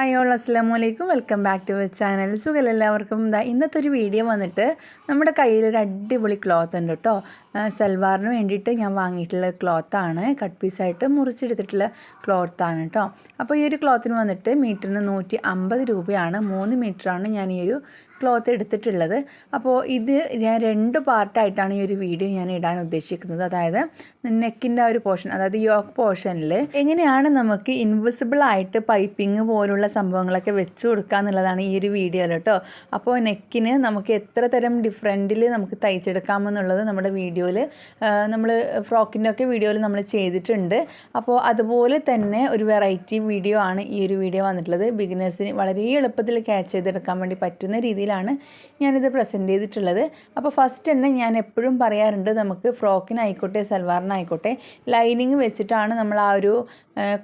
Hi all അസ്സാം വലൈക്കും welcome back to channel സുഖം എല്ലാവർക്കും ഇതാ ഇന്നത്തെ ഒരു വീഡിയോ വന്നിട്ട് നമ്മുടെ കയ്യിലൊരു അടിപൊളി ക്ലോത്ത് ഉണ്ട് കേട്ടോ സൽവാറിന് വേണ്ടിയിട്ട് ഞാൻ വാങ്ങിയിട്ടുള്ള ക്ലോത്താണ് കട്ട് പീസായിട്ട് മുറിച്ചെടുത്തിട്ടുള്ള ക്ലോത്താണ് കേട്ടോ അപ്പോൾ ഈ ഒരു ക്ലോത്തിന് വന്നിട്ട് മീറ്ററിന് നൂറ്റി അമ്പത് രൂപയാണ്. മൂന്ന് മീറ്ററാണ് ഞാൻ ഈ ഒരു ക്ലോത്ത് എടുത്തിട്ടുള്ളത്. അപ്പോൾ ഇത് ഞാൻ രണ്ട് പാർട്ടായിട്ടാണ് ഈ ഒരു വീഡിയോ ഞാൻ ഇടാൻ ഉദ്ദേശിക്കുന്നത്. അതായത് നെക്കിന്റെ ആ ഒരു പോർഷൻ അതായത് യോക്ക് പോർഷനിൽ എങ്ങനെയാണ് നമുക്ക് ഇൻവിസിബിൾ ആയിട്ട് പൈപ്പിംഗ് പോലുള്ള സംഭവങ്ങളൊക്കെ വെച്ച് കൊടുക്കുക എന്നുള്ളതാണ് ഈ ഒരു വീഡിയോയിൽ കേട്ടോ അപ്പോൾ നെക്കിന് നമുക്ക് എത്ര തരം ഡിഫറെന്റിൽ നമുക്ക് തയ്ച്ചെടുക്കാമെന്നുള്ളത് നമ്മുടെ വീഡിയോയിൽ നമ്മൾ ഫ്രോക്കിന്റെ ഒക്കെ വീഡിയോയിൽ നമ്മൾ ചെയ്തിട്ടുണ്ട്. അപ്പോൾ അതുപോലെ തന്നെ ഒരു വെറൈറ്റി വീഡിയോ ആണ് ഈ ഒരു വീഡിയോ വന്നിട്ടുള്ളത്. ബിഗിനേഴ്സിന് വളരെ എളുപ്പത്തിൽ ക്യാച്ച് ചെയ്തെടുക്കാൻ വേണ്ടി പറ്റുന്ന രീതിയിലാണ് ഞാനിത് പ്രസന്റ് ചെയ്തിട്ടുള്ളത്. അപ്പോൾ ഫസ്റ്റ് തന്നെ ഞാൻ എപ്പോഴും പറയാറുണ്ട് നമുക്ക് ഫ്രോക്കിനായിക്കോട്ടെ സൽവാറിനായിക്കോട്ടെ ലൈനിങ് വെച്ചിട്ടാണ് നമ്മൾ ആ ഒരു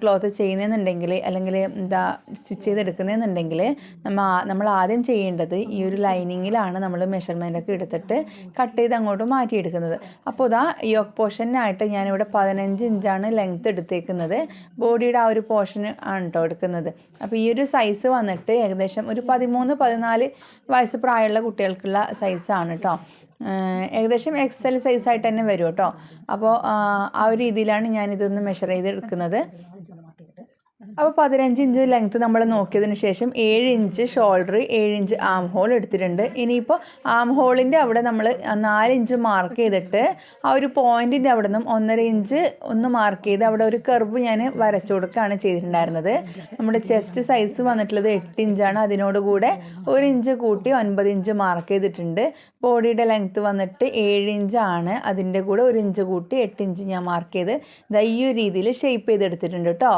ക്ലോത്ത് ചെയ്യുന്നതെന്നുണ്ടെങ്കിൽ അല്ലെങ്കിൽ എന്താ സ്റ്റിച്ച് ചെയ്തെടുക്കുന്നതെന്നുണ്ടെങ്കിൽ നമ്മൾ നമ്മൾ ആദ്യം ചെയ്യേണ്ടത് ഈ ഒരു ലൈനിങ്ങിലാണ് നമ്മൾ മെഷർമെന്റ് ഒക്കെ എടുത്തിട്ട് കട്ട് ചെയ്ത് അങ്ങോട്ട് മാറ്റിയെടുക്കുന്നത്. അപ്പോൾ ഇതാ യോക്ക് പോർഷനായിട്ട് ഞാനിവിടെ പതിനഞ്ച് ഇഞ്ചാണ് ലെങ്ത് എടുത്തേക്കുന്നത്. ബോഡിയുടെ ആ ഒരു പോർഷൻ ആണ് കേട്ടോ എടുക്കുന്നത്. അപ്പോൾ ഈ ഒരു സൈസ് വന്നിട്ട് ഏകദേശം ഒരു പതിമൂന്ന് പതിനാല് വയസ്സ് പ്രായമുള്ള കുട്ടികൾക്കുള്ള സൈസാണ് കേട്ടോ ഏകദേശം എക്സൽ സൈസായിട്ട് തന്നെ വരും കേട്ടോ അപ്പോൾ ആ ഒരു രീതിയിലാണ് ഞാനിതൊന്ന് മെഷർ ചെയ്ത് എടുക്കുന്നത് അപ്പോൾ പതിനഞ്ച് ഇഞ്ച് ലെങ്ത്ത് നമ്മൾ നോക്കിയതിന് ശേഷം ഏഴ് ഇഞ്ച് ഷോൾഡർ ഏഴ് ഇഞ്ച് ആം ഹോൾ എടുത്തിട്ടുണ്ട്. ഇനിയിപ്പോൾ ആം ഹോളിന്റെ അവിടെ നമ്മൾ നാല് ഇഞ്ച് മാർക്ക് ചെയ്തിട്ട് ആ ഒരു പോയിന്റിന്റെ അവിടെ നിന്നും ഒന്നര ഇഞ്ച് ഒന്ന് മാർക്ക് ചെയ്ത് അവിടെ ഒരു കർവ് ഞാൻ വരച്ചു കൊടുക്കുകയാണ് ചെയ്തിട്ടുണ്ടായിരുന്നത്. നമ്മുടെ ചെസ്റ്റ് സൈസ് വന്നിട്ടുള്ളത് എട്ട് ഇഞ്ചാണ്. അതിനോടുകൂടെ ഒരു ഇഞ്ച് കൂട്ടി ഒൻപത് ഇഞ്ച് മാർക്ക് ചെയ്തിട്ടുണ്ട്. ബോഡിയുടെ ലെങ്ത്ത് വന്നിട്ട് ഏഴ് ഇഞ്ചാണ് അതിന്റെ കൂടെ ഒരു ഇഞ്ച് കൂട്ടി എട്ട് ഇഞ്ച് ഞാൻ മാർക്ക് ചെയ്ത് ദാ ഈ രീതിയിൽ ഷേപ്പ് ചെയ്തെടുത്തിട്ടുണ്ട് കേട്ടോ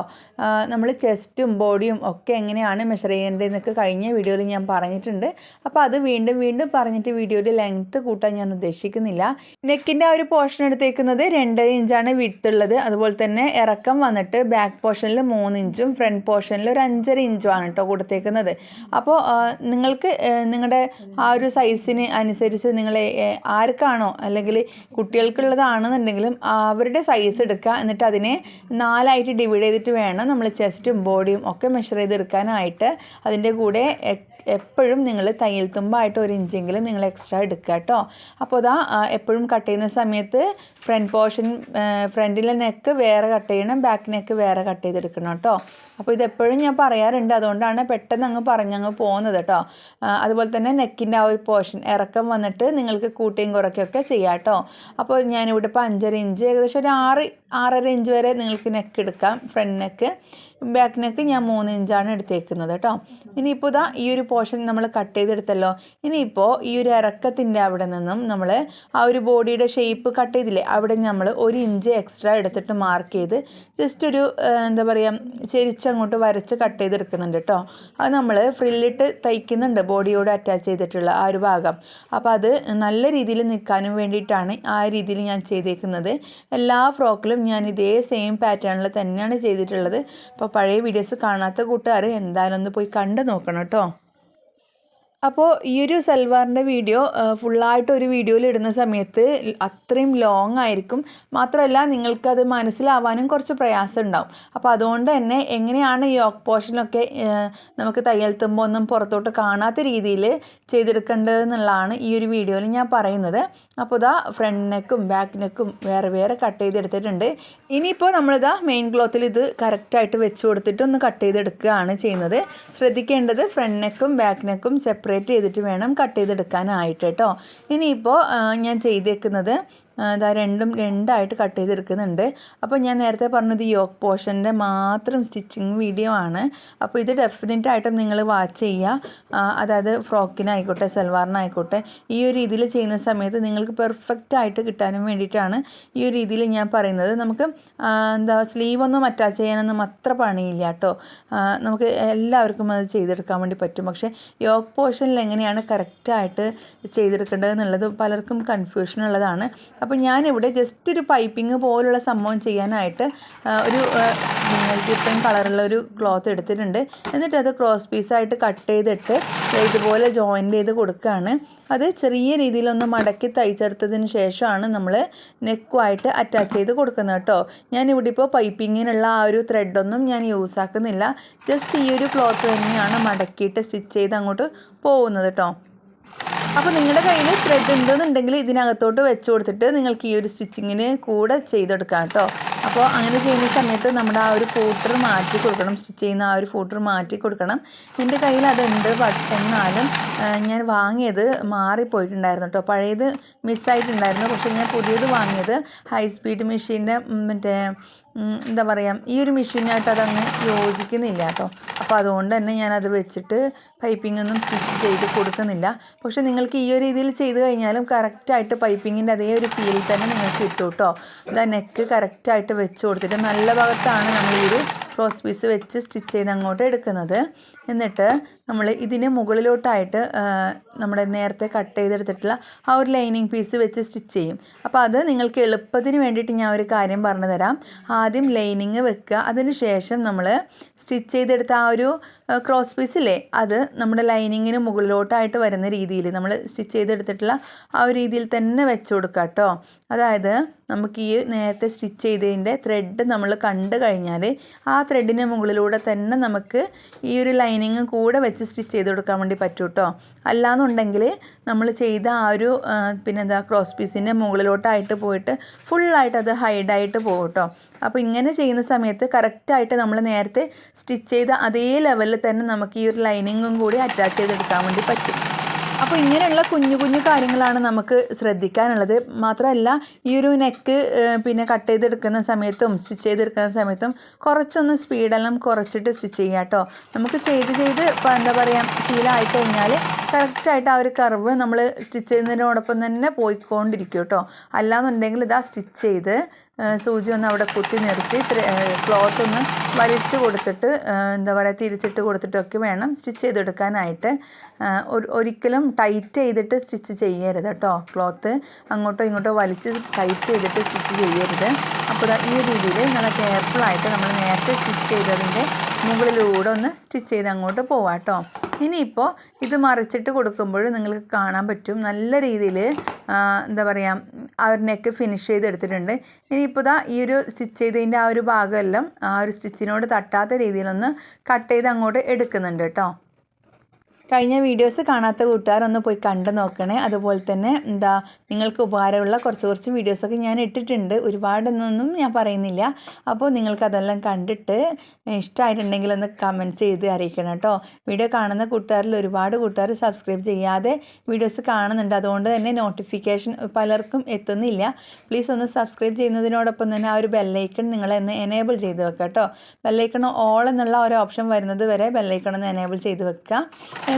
നമ്മൾ ചെസ്റ്റും ബോഡിയും ഒക്കെ എങ്ങനെയാണ് മെഷർ ചെയ്യേണ്ടതെന്നൊക്കെ കഴിഞ്ഞ വീഡിയോയിൽ ഞാൻ പറഞ്ഞിട്ടുണ്ട്. അപ്പോൾ അത് വീണ്ടും വീണ്ടും പറഞ്ഞിട്ട് വീഡിയോയുടെ ലെങ്ത്ത് കൂട്ടാൻ ഞാൻ ഉദ്ദേശിക്കുന്നില്ല. നെക്കിന്റെ ആ ഒരു പോർഷൻ എടുത്തേക്കുന്നത് രണ്ടര ഇഞ്ചാണ് ഉള്ളത്. അതുപോലെ തന്നെ ഇറക്കം വന്നിട്ട് ബാക്ക് പോർഷനിൽ മൂന്ന് ഇഞ്ചും ഫ്രണ്ട് പോർഷനിൽ ഒരു അഞ്ചര ഇഞ്ചും ആണ് കേട്ടോ കൊടുത്തേക്കുന്നത്. അപ്പോൾ നിങ്ങൾക്ക് നിങ്ങളുടെ ആ ഒരു സൈസിന് അനുസരിച്ച് നിങ്ങൾ ആർക്കാണോ അല്ലെങ്കിൽ കുട്ടികൾക്കുള്ളതാണെന്നുണ്ടെങ്കിലും അവരുടെ സൈസ് എടുക്കുക. എന്നിട്ട് അതിനെ നാലായിട്ട് ഡിവൈഡ് ചെയ്തിട്ട് വേണം നമ്മൾ ചെസ്റ്റും ബോഡിയും ഒക്കെ മെഷർ ചെയ്തെടുക്കാനായിട്ട് അതിന്റെ കൂടെ എപ്പോഴും നിങ്ങൾ തയ്യൽ തുമ്പായിട്ട് ഒരു ഇഞ്ചെങ്കിലും നിങ്ങൾ എക്സ്ട്രാ എടുക്കുക കേട്ടോ അപ്പോൾ അതാ എപ്പോഴും കട്ട് ചെയ്യുന്ന സമയത്ത് ഫ്രണ്ട് പോർഷൻ ഫ്രണ്ടിലെ നെക്ക് വേറെ കട്ട് ചെയ്യണം ബാക്ക് നെക്ക് വേറെ കട്ട് ചെയ്തെടുക്കണം കേട്ടോ അപ്പോൾ ഇതെപ്പോഴും ഞാൻ പറയാറുണ്ട്. അതുകൊണ്ടാണ് പെട്ടെന്ന് അങ്ങ് പറഞ്ഞങ്ങ് പോകുന്നത് കേട്ടോ അതുപോലെ തന്നെ നെക്കിന്റെ ആ ഒരു പോർഷൻ ഇറക്കം വന്നിട്ട് നിങ്ങൾക്ക് കൂട്ടിയും കുറയ്ക്കുകയൊക്കെ ചെയ്യാം കേട്ടോ അപ്പോൾ ഞാനിവിടെ ഇപ്പോൾ അഞ്ചര ഇഞ്ച് ഏകദേശം ഒരു ആറ് ആറര ഇഞ്ച് വരെ നിങ്ങൾക്ക് നെക്ക് എടുക്കാം ഫ്രണ്ട് നെക്ക് ബാക്ക് നെക്ക് ഞാൻ മൂന്ന് ഇഞ്ചാണ് എടുത്തേക്കുന്നത് കേട്ടോ. ഇനിയിപ്പോൾ ഇതാ ഈ ഒരു പോർഷൻ നമ്മൾ കട്ട് ചെയ്തെടുത്തല്ലോ. ഇനിയിപ്പോൾ ഈ ഒരു ഇറക്കത്തിന്റെ അവിടെ നിന്നും നമ്മൾ ആ ഒരു ബോഡിയുടെ ഷേപ്പ് കട്ട് ചെയ്തില്ലേ അവിടെ നമ്മൾ ഒരു ഇഞ്ച് എക്സ്ട്രാ എടുത്തിട്ട് മാർക്ക് ചെയ്ത് ജസ്റ്റ് ഒരു എന്താ പറയുക ചെരിച്ചങ്ങോട്ട് വരച്ച് കട്ട് ചെയ്തെടുക്കുന്നുണ്ട് കേട്ടോ. അത് നമ്മൾ ഫ്രില്ലിട്ട് തയ്ക്കുന്നുണ്ട് ബോഡിയോട് അറ്റാച്ച് ചെയ്തിട്ടുള്ള ആ ഒരു ഭാഗം. അപ്പോൾ അത് നല്ല രീതിയിൽ നിൽക്കാനും വേണ്ടിയിട്ടാണ് ആ രീതിയിൽ ഞാൻ ചെയ്തേക്കുന്നത്. എല്ലാ ഫ്രോക്കിലും ഞാൻ ഇതേ സെയിം പാറ്റേണിൽ തന്നെയാണ് ചെയ്തിട്ടുള്ളത്. അപ്പോൾ പഴയ വീഡിയോസ് കാണാത്ത കൂട്ടുകാർ എന്തായാലും ഒന്ന് പോയി കണ്ടു നോക്കണം കേട്ടോ. അപ്പോൾ ഈ ഒരു സൽവാറിന്റെ വീഡിയോ ഫുള്ളായിട്ട് ഒരു വീഡിയോയിൽ ഇടുന്ന സമയത്ത് അത്രയും ലോങ് ആയിരിക്കും. മാത്രമല്ല നിങ്ങൾക്കത് മനസ്സിലാവാനും കുറച്ച് പ്രയാസം ഉണ്ടാവും. അപ്പോൾ അതുകൊണ്ട് തന്നെ എങ്ങനെയാണ് ഈ യോക്ക് പോർഷനൊക്കെ നമുക്ക് തയ്യൽ തുമ്പോൾ ഒന്നും പുറത്തോട്ട് കാണാത്ത രീതിയിൽ ചെയ്തെടുക്കേണ്ടത് എന്നുള്ളതാണ് ഈ ഒരു വീഡിയോയിൽ ഞാൻ പറയുന്നത്. അപ്പോൾ ഇതാ ഫ്രണ്ട് നെക്കും ബാക്ക് നെക്കും വേറെ വേറെ കട്ട് ചെയ്തെടുത്തിട്ടുണ്ട്. ഇനിയിപ്പോൾ നമ്മളിതാ മെയിൻ ക്ലോത്തിൽ ഇത് കറക്റ്റായിട്ട് വെച്ച് കൊടുത്തിട്ട് ഒന്ന് കട്ട് ചെയ്തെടുക്കുകയാണ് ചെയ്യുന്നത്. ശ്രദ്ധിക്കേണ്ടത് ഫ്രണ്ട് നെക്കും ബാക്ക് നെക്കും സെപ്പറേറ്റ് ചെയ്തിട്ട് വേണം കട്ട് ചെയ്തെടുക്കാനായിട്ട് കേട്ടോ ഇനിയിപ്പോൾ ഞാൻ ചെയ്തേക്കുന്നത് ഇതാ രണ്ടും രണ്ടായിട്ട് കട്ട് ചെയ്തെടുക്കുന്നുണ്ട്. അപ്പോൾ ഞാൻ നേരത്തെ പറഞ്ഞത് യോക്ക് പോർഷന്റെ മാത്രം സ്റ്റിച്ചിങ് വീഡിയോ ആണ്. അപ്പോൾ ഇത് ഡെഫിനറ്റ് ആയിട്ടും നിങ്ങൾ വാച്ച് ചെയ്യുക അതായത് ഫ്രോക്കിനായിക്കോട്ടെ സൽവാറിനായിക്കോട്ടെ ഈ ഒരു രീതിയിൽ ചെയ്യുന്ന സമയത്ത് നിങ്ങൾക്ക് പെർഫെക്റ്റ് ആയിട്ട് കിട്ടാനും വേണ്ടിയിട്ടാണ് ഈ ഒരു രീതിയിൽ ഞാൻ പറയുന്നത്. നമുക്ക് എന്താ സ്ലീവ് ഒന്നും അറ്റാച്ച് ചെയ്യാനൊന്നും അത്ര പണിയില്ല കേട്ടോ. നമുക്ക് എല്ലാവർക്കും അത് ചെയ്തെടുക്കാൻ വേണ്ടി പറ്റും. പക്ഷേ യോക്ക് പോർഷനിൽ എങ്ങനെയാണ് കറക്റ്റായിട്ട് ചെയ്തെടുക്കേണ്ടത് എന്നുള്ളത് പലർക്കും കൺഫ്യൂഷൻ ഉള്ളതാണ്. അപ്പോൾ ഞാനിവിടെ ജസ്റ്റ് ഒരു പൈപ്പിംഗ് പോലുള്ള സംഭവം ചെയ്യാനായിട്ട് ഒരു ഡിഫറെന്റ് കളറുള്ള ഒരു ക്ലോത്ത് എടുത്തിട്ടുണ്ട്. എന്നിട്ട് അത് ക്രോസ് പീസായിട്ട് കട്ട് ചെയ്തിട്ട് ഇതുപോലെ ജോയിന്റ് ചെയ്ത് കൊടുക്കുകയാണ്. അത് ചെറിയ രീതിയിലൊന്ന് മടക്കി തയ്ച്ചെടുത്തതിന് ശേഷമാണ് നമ്മൾ നെക്കുമായിട്ട് അറ്റാച്ച് ചെയ്ത് കൊടുക്കുന്നത് കേട്ടോ. ഞാനിവിടെ ഇപ്പോൾ പൈപ്പിങ്ങിനുള്ള ആ ഒരു ത്രെഡൊന്നും ഞാൻ യൂസ് ആക്കുന്നില്ല. ജസ്റ്റ് ഈ ഒരു ക്ലോത്ത് തന്നെയാണ് മടക്കിയിട്ട് സ്റ്റിച്ച് ചെയ്ത് അങ്ങോട്ട് പോകുന്നത് കേട്ടോ. അപ്പോൾ നിങ്ങളുടെ കയ്യിൽ ത്രെഡ് ഉണ്ടെന്നുണ്ടെങ്കിൽ ഇതിനകത്തോട്ട് വെച്ച് കൊടുത്തിട്ട് നിങ്ങൾക്ക് ഈ ഒരു സ്റ്റിച്ചിങ്ങിന് കൂടെ ചെയ്തെടുക്കാം കേട്ടോ. അപ്പോൾ അങ്ങനെ ചെയ്യുന്ന സമയത്ത് നമ്മുടെ ആ ഒരു ഫോട്ടർ മാറ്റി കൊടുക്കണം സ്റ്റിച്ച് ചെയ്യുന്ന ആ ഒരു ഫോട്ടർ മാറ്റി കൊടുക്കണം. എന്റെ കയ്യിൽ അതുണ്ട് എന്നാലും ഞാൻ വാങ്ങിയത് മാറിപ്പോയിട്ടുണ്ടായിരുന്നു കേട്ടോ. പഴയത് മിസ്സായിട്ടുണ്ടായിരുന്നു പക്ഷേ ഞാൻ പുതിയത് വാങ്ങിയത് ഹൈ സ്പീഡ് മെഷീന്റെ മറ്റേ എന്താ പറയുക ഈ ഒരു മെഷീനായിട്ട് അതങ്ങ് യോജിക്കുന്നില്ല കേട്ടോ. അപ്പോൾ അതുകൊണ്ട് തന്നെ ഞാനത് വെച്ചിട്ട് പൈപ്പിംഗ് ഒന്നും സ്റ്റിച്ച് ചെയ്ത് കൊടുക്കുന്നില്ല. പക്ഷേ നിങ്ങൾക്ക് ഈ ഒരു രീതിയിൽ ചെയ്ത് കഴിഞ്ഞാലും കറക്റ്റായിട്ട് പൈപ്പിങ്ങിന്റെ അതേ ഒരു ഫീൽ തന്നെ നിങ്ങൾക്ക് കിട്ടും കേട്ടോ. ഇതാ നെക്ക് കറക്റ്റായിട്ട് വെച്ച് കൊടുത്തിട്ട് നല്ല ഭാഗത്താണ് നമ്മൾ ഈ ഒരു ക്രോസ് പീസ് വെച്ച് സ്റ്റിച്ച് ചെയ്ത് അങ്ങോട്ട് എടുക്കുന്നത്. എന്നിട്ട് നമ്മൾ ഇതിന് മുകളിലോട്ടായിട്ട് നമ്മുടെ നേരത്തെ കട്ട് ചെയ്തെടുത്തിട്ടുള്ള ആ ഒരു ലൈനിങ് പീസ് വെച്ച് സ്റ്റിച്ച് ചെയ്യും. അപ്പോൾ അത് നിങ്ങൾക്ക് എളുപ്പത്തിന് വേണ്ടിയിട്ട് ഞാൻ ഒരു കാര്യം പറഞ്ഞു തരാം ആദ്യം ലൈനിങ് വെക്കുക. അതിന് ശേഷം നമ്മൾ സ്റ്റിച്ച് ചെയ്തെടുത്ത ആ ഒരു ക്രോസ് പീസ് ഇല്ലേ അത് നമ്മുടെ ലൈനിങ്ങിന് മുകളിലോട്ടായിട്ട് വരുന്ന രീതിയിൽ നമ്മൾ സ്റ്റിച്ച് ചെയ്തെടുത്തിട്ടുള്ള ആ ഒരു രീതിയിൽ തന്നെ വെച്ച് കൊടുക്കുക കേട്ടോ. അതായത് നമുക്ക് ഈ നേരത്തെ സ്റ്റിച്ച് ചെയ്തതിന്റെ ത്രെഡ് നമ്മൾ കണ്ടു കഴിഞ്ഞാൽ ആ ത്രെഡിന് മുകളിലൂടെ തന്നെ നമുക്ക് ഈ ഒരു ലൈനിങ്ങും കൂടെ വെച്ച് സ്റ്റിച്ച് ചെയ്ത് കൊടുക്കാൻ വേണ്ടി പറ്റും കേട്ടോ. അല്ലാന്നുണ്ടെങ്കിൽ നമ്മൾ ചെയ്ത ആ ഒരു പിന്നെന്താ ക്രോസ് പീസിന്റെ മുകളിലോട്ടായിട്ട് പോയിട്ട് ഫുള്ളായിട്ട് അത് ഹൈഡായിട്ട് പോകും കേട്ടോ. അപ്പോൾ ഇങ്ങനെ ചെയ്യുന്ന സമയത്ത് കറക്റ്റായിട്ട് നമ്മൾ നേരത്തെ സ്റ്റിച്ച് ചെയ്ത അതേ ലെവലിൽ തന്നെ നമുക്ക് ഈ ഒരു ലൈനിങ്ങും കൂടി അറ്റാച്ച് ചെയ്തെടുക്കാൻ വേണ്ടി പറ്റും. അപ്പോൾ ഇങ്ങനെയുള്ള കുഞ്ഞു കുഞ്ഞു കാര്യങ്ങളാണ് നമുക്ക് ശ്രദ്ധിക്കാനുള്ളത്. മാത്രമല്ല ഈ ഒരു നെക്ക് പിന്നെ കട്ട് ചെയ്തെടുക്കുന്ന സമയത്തും സ്റ്റിച്ച് ചെയ്തെടുക്കുന്ന സമയത്തും കുറച്ചൊന്ന് സ്പീഡെല്ലാം കുറച്ചിട്ട് സ്റ്റിച്ച് ചെയ്യുക കേട്ടോ. നമുക്ക് ചെയ്ത് ചെയ്ത് ഇപ്പോൾ എന്താ പറയുക ശീലമായി കഴിഞ്ഞാൽ കറക്റ്റായിട്ട് ആ ഒരു കർവ് നമ്മൾ സ്റ്റിച്ച് ചെയ്യുന്നതിനോടൊപ്പം തന്നെ പോയിക്കൊണ്ടിരിക്കും കേട്ടോ. അല്ലാന്നുണ്ടെങ്കിൽ ഇതാ സ്റ്റിച്ച് ചെയ്ത് സൂചി ഒന്ന് അവിടെ കുത്തി നിർത്തി ക്ലോത്ത് ഒന്ന് വലിച്ചു കൊടുത്തിട്ട് എന്താ പറയുക തിരിച്ചിട്ട് കൊടുത്തിട്ടൊക്കെ വേണം സ്റ്റിച്ച് ചെയ്തെടുക്കാനായിട്ട്. ഒരു- ഒരിക്കലും ടൈറ്റ് ചെയ്തിട്ട് സ്റ്റിച്ച് ചെയ്യരുത് കേട്ടോ ക്ലോത്ത് അങ്ങോട്ടോ ഇങ്ങോട്ടോ വലിച്ച് ടൈറ്റ് ചെയ്തിട്ട് സ്റ്റിച്ച് ചെയ്യരുത്. അപ്പോൾ ഈ രീതിയിൽ നല്ല കെയർഫുള്ളായിട്ട് നമ്മൾ നേരത്തെ സ്റ്റിച്ച് ചെയ്തതിന്റെ മുകളിലൂടെ ഒന്ന് സ്റ്റിച്ച് ചെയ്ത് അങ്ങോട്ട് പോവാം കേട്ടോ. ഇനിയിപ്പോൾ ഇത് മറിച്ചിട്ട് കൊടുക്കുമ്പോൾ നിങ്ങൾക്ക് കാണാൻ പറ്റും നല്ല രീതിയിൽ എന്താ പറയുക ആ ഒരു നെക്ക് ഫിനിഷ് ചെയ്തെടുത്തിട്ടുണ്ട്. ഇനിയിപ്പോൾ ഇതാ ഈ ഒരു സ്റ്റിച്ച് ചെയ്തതിന്റെ ആ ഒരു ഭാഗമെല്ലാം ആ ഒരു സ്റ്റിച്ചിനോട് തട്ടാത്ത രീതിയിലൊന്ന് കട്ട് ചെയ്ത് അങ്ങോട്ട് എടുക്കുന്നുണ്ട് കേട്ടോ കഴിഞ്ഞ വീഡിയോസ് കാണാത്ത കൂട്ടുകാർ ഒന്ന് പോയി കണ്ടു നോക്കണേ. അതുപോലെ തന്നെ എന്താ നിങ്ങൾക്ക് ഉപകാരമുള്ള കുറച്ച് കുറച്ച് വീഡിയോസൊക്കെ ഞാൻ ഇട്ടിട്ടുണ്ട്. ഒരുപാടൊന്നും ഞാൻ പറയുന്നില്ല. അപ്പോൾ നിങ്ങൾക്ക് അതെല്ലാം കണ്ടിട്ട് ഇഷ്ടമായിട്ടുണ്ടെങ്കിൽ ഒന്ന് കമന്റ് ചെയ്ത് അറിയിക്കണം കേട്ടോ. വീഡിയോ കാണുന്ന കൂട്ടുകാരിൽ ഒരുപാട് കൂട്ടുകാർ സബ്സ്ക്രൈബ് ചെയ്യാതെ വീഡിയോസ് കാണുന്നുണ്ട്. അതുകൊണ്ട് തന്നെ നോട്ടിഫിക്കേഷൻ പലർക്കും എത്തുന്നില്ല. പ്ലീസ് ഒന്ന് സബ്സ്ക്രൈബ് ചെയ്യുന്നതിനോടൊപ്പം തന്നെ ആ ഒരു ബെല്ലൈക്കൺ നിങ്ങളെന്ന് എനേബിൾ ചെയ്ത് വെക്കുക കേട്ടോ. ബെല്ലൈക്കൺ ഓൾ എന്നുള്ള ഒരു ഓപ്ഷൻ വരുന്നത് വരെ ബെല്ലൈക്കൺ ഒന്ന് എനേബിൾ ചെയ്ത് വെക്കുക.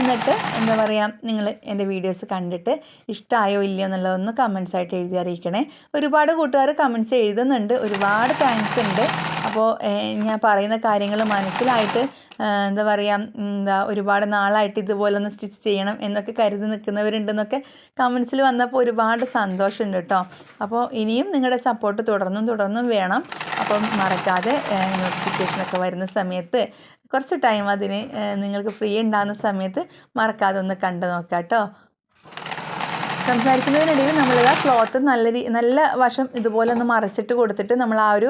എന്നിട്ട് എന്താ പറയുക നിങ്ങൾ എന്റെ വീഡിയോസ് കണ്ടിട്ട് ഇഷ്ടമായോ ഇല്ലയോ എന്നുള്ളതൊന്ന് കമൻസ് ആയിട്ട് എഴുതി അറിയിക്കണേ. ഒരുപാട് കൂട്ടുകാർ കമൻസ് എഴുതുന്നുണ്ട് ഒരുപാട് താങ്ക്സ് ഉണ്ട്. അപ്പോൾ ഞാൻ പറയുന്ന കാര്യങ്ങൾ മനസ്സിലായിട്ട് എന്താ പറയുക എന്താ ഒരുപാട് നാളായിട്ട് ഇതുപോലൊന്ന് സ്റ്റിച്ച് ചെയ്യണം എന്നൊക്കെ കരുതി നിൽക്കുന്നവരുണ്ടെന്നൊക്കെ കമൻസിൽ വന്നപ്പോൾ ഒരുപാട് സന്തോഷമുണ്ട് കേട്ടോ. അപ്പോൾ ഇനിയും നിങ്ങളുടെ സപ്പോർട്ട് തുടർന്നും തുടർന്നും വേണം. അപ്പം മറക്കാതെ നോട്ടിഫിക്കേഷനൊക്കെ വരുന്ന സമയത്ത് കുറച്ച് ടൈം അതിന് നിങ്ങൾക്ക് ഫ്രീ ഉണ്ടാകുന്ന സമയത്ത് മറക്കാതെ ഒന്ന് കണ്ടു നോക്കാം കേട്ടോ സംസാരിക്കുന്നതിനിടയിൽ നമ്മളിത് ആ ക്ലോത്ത് നല്ല രീ നല്ല വശം ഇതുപോലെ ഒന്ന് മറച്ചിട്ട് കൊടുത്തിട്ട് നമ്മൾ ആ ഒരു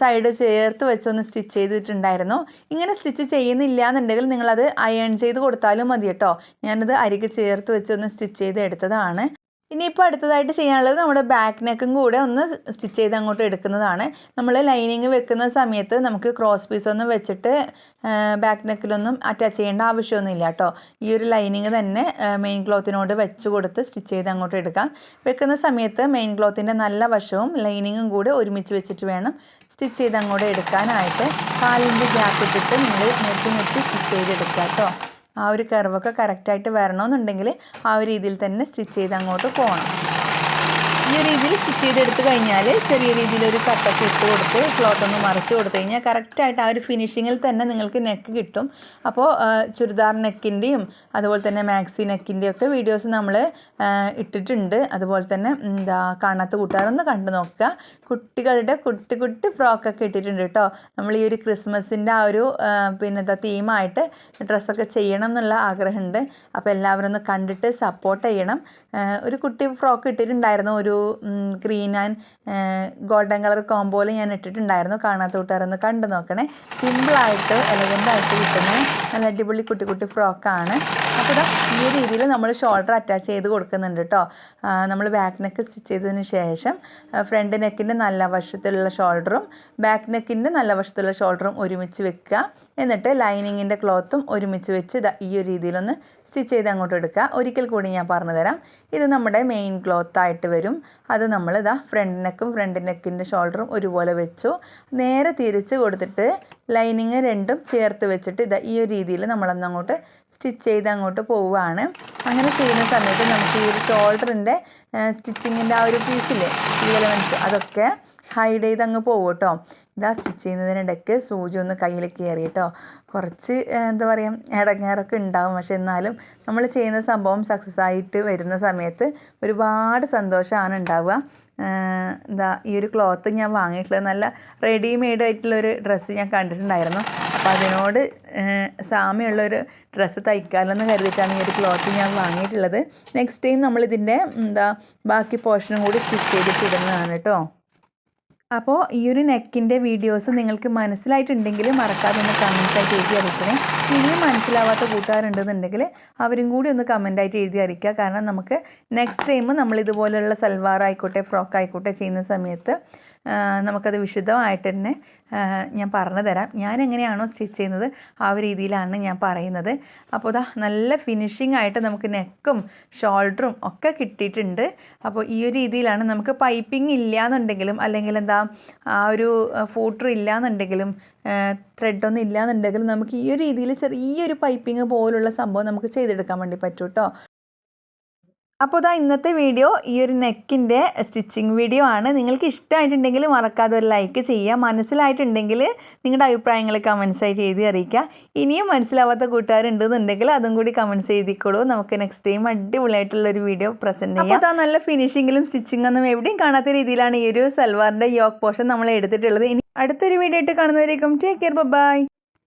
സൈഡ് ചേർത്ത് വെച്ചൊന്ന് സ്റ്റിച്ച് ചെയ്തിട്ടുണ്ടായിരുന്നു. ഇങ്ങനെ സ്റ്റിച്ച് ചെയ്യുന്നില്ല എന്നുണ്ടെങ്കിൽ നിങ്ങളത് അയൺ ചെയ്ത് കൊടുത്താലും മതി കേട്ടോ ഞാനത് അരികെ ചേർത്ത് വെച്ചൊന്ന് സ്റ്റിച്ച് ചെയ്ത് എടുത്തതാണ്. ഇനിയിപ്പോൾ അടുത്തതായിട്ട് ചെയ്യാനുള്ളത് നമ്മുടെ ബാക്ക് നെക്കും കൂടെ ഒന്ന് സ്റ്റിച്ച് ചെയ്ത് അങ്ങോട്ട് എടുക്കുന്നതാണ്. നമ്മൾ ലൈനിങ് വെക്കുന്ന സമയത്ത് നമുക്ക് ക്രോസ് പീസ് ഒന്നും വെച്ചിട്ട് ബാക്ക് നെക്കിലൊന്നും അറ്റാച്ച് ചെയ്യേണ്ട ആവശ്യമൊന്നുമില്ല കേട്ടോ. ഈ ഒരു ലൈനിങ് തന്നെ മെയിൻ ക്ലോത്തിനോട് വെച്ച് കൊടുത്ത് സ്റ്റിച്ച് ചെയ്ത് അങ്ങോട്ട് എടുക്കാം. വെക്കുന്ന സമയത്ത് മെയിൻ ക്ലോത്തിന്റെ നല്ല വശവും ലൈനിങ്ങും കൂടെ ഒരുമിച്ച് വെച്ചിട്ട് വേണം സ്റ്റിച്ച് ചെയ്ത് അങ്ങോട്ട് എടുക്കാനായിട്ട്. കാലിന്റെ ഗ്യാപ്പ് ഇട്ടിട്ട് നിങ്ങൾ നെട്ടി നെട്ടി സ്റ്റിച്ച് ചെയ്തെടുക്കുക കേട്ടോ. ആ ഒരു കർവൊക്കെ കറക്റ്റായിട്ട് വരണമെന്നുണ്ടെങ്കിൽ ആ ഒരു രീതിയിൽ തന്നെ സ്റ്റിച്ച് ചെയ്ത് അങ്ങോട്ട് പോകണം ഈ രീതിയിൽ സ്റ്റിച്ച് ചെയ്തെടുത്ത് കഴിഞ്ഞാൽ ചെറിയ രീതിയിലൊരു കട്ടൊക്കെ ഇട്ട് കൊടുത്ത് ക്ലോത്ത് ഒന്ന് മറിച്ച് കൊടുത്തു കഴിഞ്ഞാൽ കറക്റ്റായിട്ട് ആ ഒരു ഫിനിഷിങ്ങിൽ തന്നെ നിങ്ങൾക്ക് നെക്ക് കിട്ടും. അപ്പോൾ ചുരിദാർ നെക്കിന്റെയും അതുപോലെ തന്നെ മാക്സി നെക്കിന്റെയും ഒക്കെ വീഡിയോസ് നമ്മൾ ഇട്ടിട്ടുണ്ട്. അതുപോലെ തന്നെ എന്താ കാണാത്ത കൂട്ടുകാരൊന്ന് കണ്ടു നോക്കുക. കുട്ടികളുടെ കുട്ടി കുട്ടി ഫ്രോക്കൊക്കെ ഇട്ടിട്ടുണ്ട് കേട്ടോ. നമ്മൾ ഈ ഒരു ക്രിസ്മസിന്റെ ആ ഒരു പിന്നെ എന്താ തീമായിട്ട് ഡ്രസ്സൊക്കെ ചെയ്യണം എന്നുള്ള ആഗ്രഹമുണ്ട്. അപ്പോൾ എല്ലാവരും ഒന്ന് കണ്ടിട്ട് സപ്പോർട്ട് ചെയ്യണം. ഒരു കുട്ടി ഫ്രോക്ക് ഇട്ടിട്ടുണ്ടായിരുന്നു. ഒരു ഗ്രീൻ ആൻഡ് ഗോൾഡൻ കളർ കോംബോയിൽ ഞാൻ ഇട്ടിട്ടുണ്ടായിരുന്നു. കാണാത്ത കൂട്ടുകാരൊന്ന് കണ്ടു നോക്കണേ. സിമ്പിളായിട്ട് എലഗന്റായിട്ട് കിട്ടുന്ന നല്ല അടിപൊളി കുട്ടി കുട്ടി ഫ്രോക്കാണ് അപ്പോൾ ഈ രീതിയിൽ നമ്മൾ ഷോൾഡർ അറ്റാച്ച് ചെയ്ത് കൊടുക്കുന്നുണ്ട് കേട്ടോ നമ്മൾ ബാക്ക് നെക്ക് സ്റ്റിച്ച് ചെയ്തതിന് ശേഷം ഫ്രണ്ട് നെക്കിന്റെ നല്ല വശത്തുള്ള ഷോൾഡറും ബാക്ക് നെക്കിന്റെ നല്ല വശത്തുള്ള ഷോൾഡറും ഒരുമിച്ച് വെക്കുക. എന്നിട്ട് ലൈനിങ്ങിന്റെ ക്ലോത്തും ഒരുമിച്ച് വെച്ച് ഈ ഒരു രീതിയിലൊന്ന് സ്റ്റിച്ച് ചെയ്ത് അങ്ങോട്ട് എടുക്കുക. ഒരിക്കൽ കൂടി ഞാൻ പറഞ്ഞു തരാം. ഇത് നമ്മുടെ മെയിൻ ക്ലോത്തായിട്ട് വരും. അത് നമ്മൾ ഇതാ ഫ്രണ്ട് നെക്കും ഫ്രണ്ട് നെക്കിന്റെ ഷോൾഡറും ഒരുപോലെ വെച്ചു. നേരെ തിരിച്ച് കൊടുത്തിട്ട് ലൈനിങ് രണ്ടും ചേർത്ത് വെച്ചിട്ട് ഇതാ ഈ ഒരു രീതിയിൽ നമ്മളൊന്ന് അങ്ങോട്ട് സ്റ്റിച്ച് ചെയ്ത് അങ്ങോട്ട് പോവുകയാണ്. അങ്ങനെ ചെയ്യുന്ന സമയത്ത് നമുക്ക് ഈ ഒരു ഷോൾഡറിന്റെ സ്റ്റിച്ചിങ്ങിന്റെ ആ ഒരു പീസില്ലേ ഈ എലമെന്റ്സ് അതൊക്കെ ഹൈഡ് ചെയ്ത് അങ്ങ് പോകും കേട്ടോ ഇതാ സ്റ്റിച്ച് ചെയ്യുന്നതിനിടയ്ക്ക് സൂചി ഒന്ന് കയ്യിൽ കയറി കേട്ടോ കുറച്ച് എന്താ പറയുക ഇടങ്ങേറൊക്കെ ഉണ്ടാവും. പക്ഷെ എന്നാലും നമ്മൾ ചെയ്യുന്ന സംഭവം സക്സസ് ആയിട്ട് വരുന്ന സമയത്ത് ഒരുപാട് സന്തോഷമാണ് ഉണ്ടാവുക. എന്താ ഈ ഒരു ക്ലോത്ത് ഞാൻ വാങ്ങിയിട്ടുള്ളത് നല്ല റെഡിമെയ്ഡ് ആയിട്ടുള്ളൊരു ഡ്രസ്സ് ഞാൻ കണ്ടിട്ടുണ്ടായിരുന്നു. അപ്പോൾ അതിനോട് സാമ്യമുള്ളൊരു ഡ്രസ്സ് തയ്ക്കാമെന്ന് കരുതിയിട്ടാണ് ഈ ഒരു ക്ലോത്ത് ഞാൻ വാങ്ങിയിട്ടുള്ളത്. നെക്സ്റ്റ് ടൈം നമ്മളിതിന്റെ എന്താ ബാക്കി പോർഷനും കൂടി സ്റ്റിച്ച് ചെയ്തിട്ടിടുന്നതാണ് കേട്ടോ. അപ്പോൾ ഈ ഒരു നെക്കിന്റെ വീഡിയോസ് നിങ്ങൾക്ക് മനസ്സിലായിട്ടുണ്ടെങ്കിൽ മറക്കാതെ ഒന്ന് കമന്റായിട്ട് എഴുതി അറിയിക്കണേ. ഇനിയും മനസ്സിലാവാത്ത കൂട്ടുകാരുണ്ടെന്നുണ്ടെങ്കിൽ അവരും കൂടി ഒന്ന് കമന്റായിട്ട് എഴുതി അറിയിക്കുക. കാരണം നമുക്ക് നെക്സ്റ്റ് ടൈം നമ്മൾ ഇതുപോലെയുള്ള സൽവാർ ആയിക്കോട്ടെ ഫ്രോക്ക് ആയിക്കോട്ടെ ചെയ്യുന്ന സമയത്ത് നമുക്കത് വിശദമായിട്ട് തന്നെ ഞാൻ പറഞ്ഞു തരാം. ഞാൻ എങ്ങനെയാണോ സ്റ്റിച്ച് ചെയ്യുന്നത് ആ ഒരു രീതിയിലാണ് ഞാൻ പറയുന്നത്. അപ്പോൾ ഇതാ നല്ല ഫിനിഷിംഗ് ആയിട്ട് നമുക്ക് നെക്കും ഷോൾഡറും ഒക്കെ കിട്ടിയിട്ടുണ്ട്. അപ്പോൾ ഈ ഒരു രീതിയിലാണ് നമുക്ക് പൈപ്പിംഗ് ഇല്ല എന്നുണ്ടെങ്കിലും അല്ലെങ്കിൽ എന്താ ആ ഒരു ഫൂട്ടർ ഇല്ല എന്നുണ്ടെങ്കിലും ത്രെഡൊന്നും ഇല്ല എന്നുണ്ടെങ്കിലും നമുക്ക് ഈ ഒരു രീതിയിൽ ചെറിയൊരു പൈപ്പിംഗ് പോലുള്ള സംഭവം നമുക്ക് ചെയ്തെടുക്കാൻ വേണ്ടി പറ്റും കേട്ടോ അപ്പോൾ ഇതാ ഇന്നത്തെ വീഡിയോ ഈ ഒരു നെക്കിന്റെ സ്റ്റിച്ചിങ് വീഡിയോ ആണ്. നിങ്ങൾക്ക് ഇഷ്ടമായിട്ടുണ്ടെങ്കിൽ മറക്കാതെ ഒരു ലൈക്ക് ചെയ്യുക. മനസ്സിലായിട്ടുണ്ടെങ്കിൽ നിങ്ങളുടെ അഭിപ്രായങ്ങൾ കമൻസ് ആയിട്ട് എഴുതി അറിയിക്കുക. ഇനിയും മനസ്സിലാവാത്ത കൂട്ടുകാരുണ്ടെന്നുണ്ടെങ്കിൽ അതും കൂടി കമൻസ് എഴുതിക്കോളൂ. നമുക്ക് നെക്സ്റ്റ് ടൈം അടിപൊളിയായിട്ടുള്ളൊരു വീഡിയോ പ്രസന്റ് ചെയ്യാം. അപ്പോൾ നല്ല ഫിനിഷിങ്ങിലും സ്റ്റിച്ചിങ് ഒന്നും എവിടെയും കാണാത്ത രീതിയിലാണ് ഈ ഒരു സൽവാറിന്റെ യോക്ക് പോർഷൻ നമ്മൾ എടുത്തിട്ടുള്ളത്. ഇനി അടുത്തൊരു വീഡിയോ ആയിട്ട് കാണുന്നവരേക്കും ടേക്ക് കെയർ ബൈ